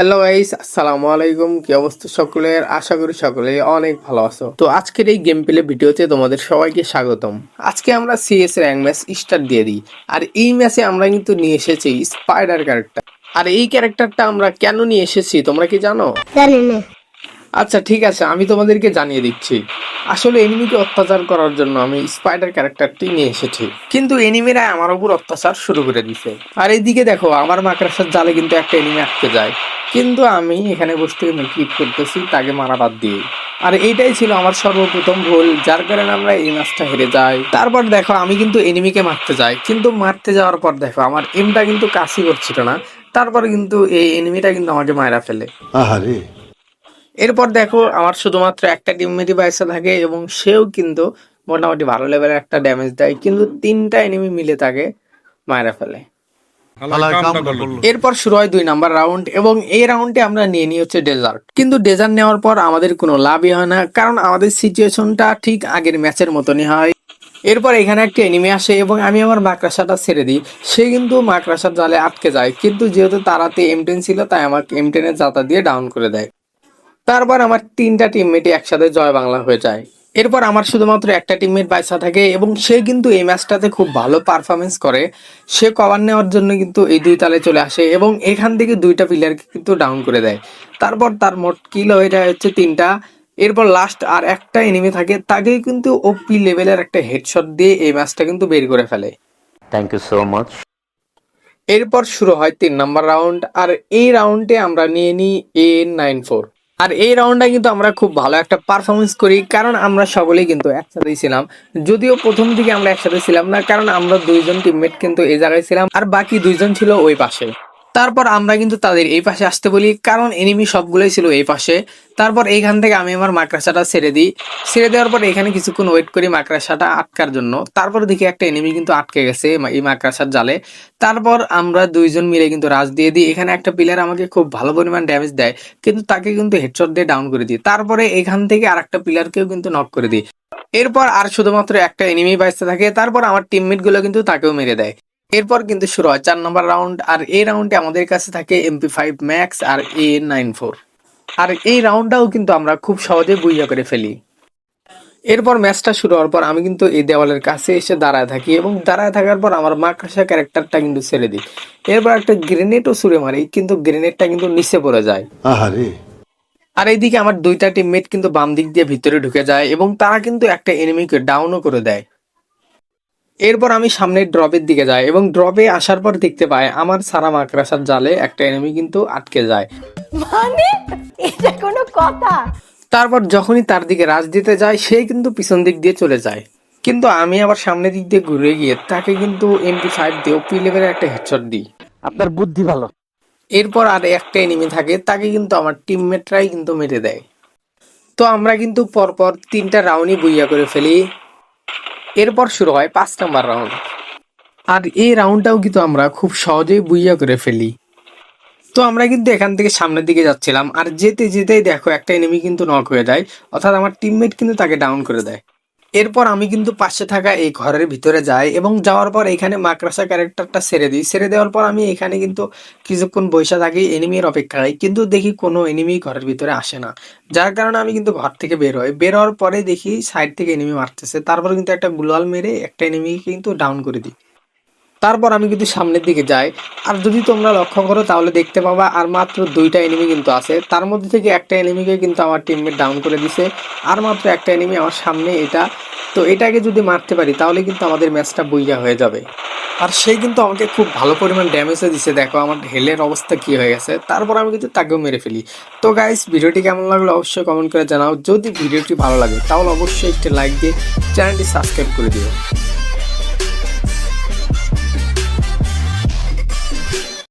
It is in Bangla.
হ্যালো গাইস আসসালামু আলাইকুম। কি অবস্থা সকলের? আশা করি সকলে অনেক ভালো আছো। তো আজকের এই গেম প্লে ভিডিওতে তোমাদের সবাইকে স্বাগতম। আজকে আমরা সিএস র্যাঙ্ক ম্যাচ স্টার্ট দিয়ে দিই। আর এই ম্যাচে আমরা কিন্তু নিয়ে এসেছি স্পাইডার ক্যারেক্টার আর এই ক্যারেক্টারটা আমরা কেন নিয়ে এসেছি তোমরা কি জানো? জানি না। আচ্ছা ঠিক আছে আমি তোমাদেরকে জানিয়ে দিচ্ছি। আসলে এনিমিকে অত্যাচার করার জন্য আমি স্পাইডার ক্যারেক্টারটি নিয়ে এসেছি। কিন্তু এনিমিরা আমার উপর অত্যাচার শুরু করে দিছে। আর এইদিকে দেখো, আমার মাকড়াসার জালে কিন্তু একটা এনিমি আটকে যায়। কিন্তু আমি এখানে বসে থেকে ক্লিক করতেছি, তাকে মারা বাদ দিয়ে। আর এইটাই ছিল আমার সর্বপ্রথম ভুল, যার কারণে আমরা এই ম্যাচটা হেরে যাই। তারপর দেখো, আমি কিন্তু এনিমিকে মারতে যাই। কিন্তু মারতে যাওয়ার পর দেখো, আমার এমটা কিন্তু কাশি করছিল না। তারপর কিন্তু এই এনিমিটা কিন্তু আমাকে মারা ফেলে। আহারে! এরপর দেখো আমার শুধুমাত্র একটা টিমমেটই বাইসা থাকে এবং সেও কিন্তু মোটামুটি ভালো লেভেলের একটা ড্যামেজ দেয় কিন্তু তিনটা এনিমি মিলে তাকে মারা ফেলে। এরপর শুরু হয় দুই নাম্বার রাউন্ড এবং এই রাউন্ডে আমরা নিয়ে নিই হচ্ছে ডেজার্ট কিন্তু ডেজার্ট নেওয়ার পর আমাদের কোনো লাভই হয় না কারণ আমাদের সিচুয়েশনটা ঠিক আগের ম্যাচের মতনই হয়। এরপর এখানে একটা এনিমি আসে এবং আমি আমার মাকড়াসাটা ছেড়ে দিই। সে কিন্তু মাকড়াসার জালে আটকে যায় কিন্তু যেহেতু তারাতে এম টেন ছিল তাই আমাকে এম টেনের জাতা দিয়ে ডাউন করে দেয়। তারপর আমার তিনটা টিমমেটই একসাথে জয় বাংলা হয়ে যায়। এরপর আমার শুধুমাত্র একটা টিমমেট বাইসা থাকে এবং সে কিন্তু এই ম্যাচটাতে খুব ভালো পারফরমেন্স করে। সে কভার নেওয়ার জন্য কিন্তু এই দুই তালে চলে আসে এবং এখান থেকে দুইটা প্লেয়ারকে কিন্তু ডাউন করে দেয়। তারপর তার মোট কিল হয়ে যায় হচ্ছে তিনটা। এরপর লাস্ট আর একটা এনিমি থাকে তাকে কিন্তু ওপি লেভেলের একটা হেডশট দিয়ে এই ম্যাচটা কিন্তু বের করে ফেলে। থ্যাংক ইউ সো মাচ এরপর শুরু হয় তিন নাম্বার রাউন্ড আর এই রাউন্ডে আমরা নিয়ে নিই এ নাইন ফোর আর এই রাউন্ডে কিন্তু আমরা খুব ভালো একটা পারফরমেন্স করি, কারণ আমরা সকলেই কিন্তু একসাথেই ছিলাম। যদিও প্রথম থেকে আমরা একসাথে ছিলাম না, কারণ আমরা দুইজন টিমমেট কিন্তু এই জায়গায় ছিলাম, আর বাকি দুইজন ছিল ওই পাশে। তারপর আমরা কিন্তু তাদের এই পাশে আসতে বলি, কারণ এনিমি সবগুলোই ছিল এই পাশে। তারপর এইখান থেকে আমি আমার মাকড়াসাটা ছেড়ে দিই। ছেড়ে দেওয়ার পর এখানে কিছুক্ষণ ওয়েট করি মাকড়াসাটা আটকার জন্য। তারপর দেখি একটা এনিমি কিন্তু আটকে গেছে এই মাকড়াসার জালে। তারপর আমরা দুইজন মিলে কিন্তু রাজ দিয়ে দিই। এখানে একটা প্লেয়ার আমাকে খুব ভালো পরিমাণ ড্যামেজ দেয়, কিন্তু তাকে কিন্তু হেডশট দিয়ে ডাউন করে দিই। তারপরে এখান থেকে আর একটা প্লেয়ারকেও কিন্তু নক করে দিই। এরপর আর শুধুমাত্র একটা এনিমি বাঁচতে থাকে। তারপর আমার টিমমেটগুলো কিন্তু তাকেও মেরে দেয়। এরপর কিন্তু শুরু হয় চার নম্বর রাউন্ড আর এই রাউন্ডে আমাদের কাছে থাকে এমপি ফাইভ ম্যাক্স আর এ নাইন ফোর আর এই রাউন্ডটাও কিন্তু আমরা খুব সহজে বুইয়া করে ফেলি। এরপর ম্যাচটা শুরু হওয়ার পর আমি কিন্তু এই দেওয়ালের কাছে এসে দাঁড়ায় থাকি এবং দাঁড়ায় থাকার পর আমার মাকড়সা ক্যারেক্টারটা কিন্তু ছেড়ে দিই। এরপর একটা গ্রেনেডও ছুড়ে মারি কিন্তু গ্রেনেডটা কিন্তু নিচে পড়ে যায়। আহারে। আর এইদিকে আমার দুইটা টিমমেট কিন্তু বাম দিক দিয়ে ভিতরে ঢুকে যায় এবং তারা কিন্তু একটা এনিমিকে ডাউনও করে দেয়। এরপর আমি সামনের ড্রপের দিকে যাই এবং ড্রপে আসার পর দেখতে পাই আমার সারা মাকড়াসার জালে একটা এনিমি কিন্তু আটকে যায়। মানে? এটা কোনো কথা? তারপর যখনই তার দিকে রাজ দিতে যায় সে কিন্তু পিছন দিক দিয়ে চলে যায়। কিন্তু আমি আবার সামনের দিক দিয়ে ঘুরে গিয়ে তাকে কিন্তু এমপি ফাইভ দিয়ে ওপি লেভেলের একটা হেডশট দিই। আপনার বুদ্ধি ভালো। এরপর আর একটা এনিমি থাকে তাকে কিন্তু আমার টিমমেটরাই কিন্তু মেরে দেয়। তো আমরা কিন্তু পরপর তিনটা রাউন্ডই বুইয়া করে ফেলি। এরপর শুরু হয় পাঁচ নাম্বার রাউন্ড আর এই রাউন্ডটাও কিন্তু আমরা খুব সহজেই বুইয়া করে ফেলি। তো আমরা কিন্তু এখান থেকে সামনের দিকে যাচ্ছিলাম, আর যেতে যেতেই দেখো একটা এনিমি কিন্তু নক হয়ে যায়, অর্থাৎ আমার টিমমেট কিন্তু তাকে ডাউন করে দেয়। এরপর আমি কিন্তু পাশে থাকা এই ঘরের ভিতরে যাই এবং যাওয়ার পর এখানে মাকড়াসা ক্যারেক্টারটা ছেড়ে দিই। ছেড়ে দেওয়ার পর আমি এখানে কিন্তু কিছুক্ষণ বসে থাকি এনিমির অপেক্ষায়। কিন্তু দেখি কোনো এনিমি ঘরের ভিতরে আসে না। যার কারণে আমি কিন্তু ঘর থেকে বের হই। বের হওয়ার পরে দেখি সাইড থেকে এনিমি মারতেছে। তারপর কিন্তু একটা গুলাল মেরে একটা এনিমি কিন্তু ডাউন করে দিই। তারপর আমি কিন্তু সামনের দিকে যাই। আর যদি তোমরা লক্ষ্য করো, তাহলে দেখতে পাবা আর মাত্র দুইটা এনিমি কিন্তু আছে। তার মধ্যে থেকে একটা এনিমিকে কিন্তু আমার টিমমেট ডাউন করে দিছে। আর মাত্র একটা এনিমি আমার সামনে এটা। তো এটাকে যদি মারতে পারি, তাহলে কিন্তু আমাদের ম্যাচটা বইয়া হয়ে যাবে। আর সে কিন্তু আমাকে খুব ভালো পরিমাণ ড্যামেজও দিছে। দেখো আমার হেলের অবস্থা কি হয়ে গেছে। তারপর আমি কিন্তু তাকেও মেরে ফেলি। তো গাইস ভিডিওটি কেমন লাগল অবশ্যই কমেন্ট করে জানাও। যদি ভিডিওটি ভালো লাগে, তাহলে অবশ্যই একটি লাইক দিয়ে চ্যানেলটি সাবস্ক্রাইব করে দিও।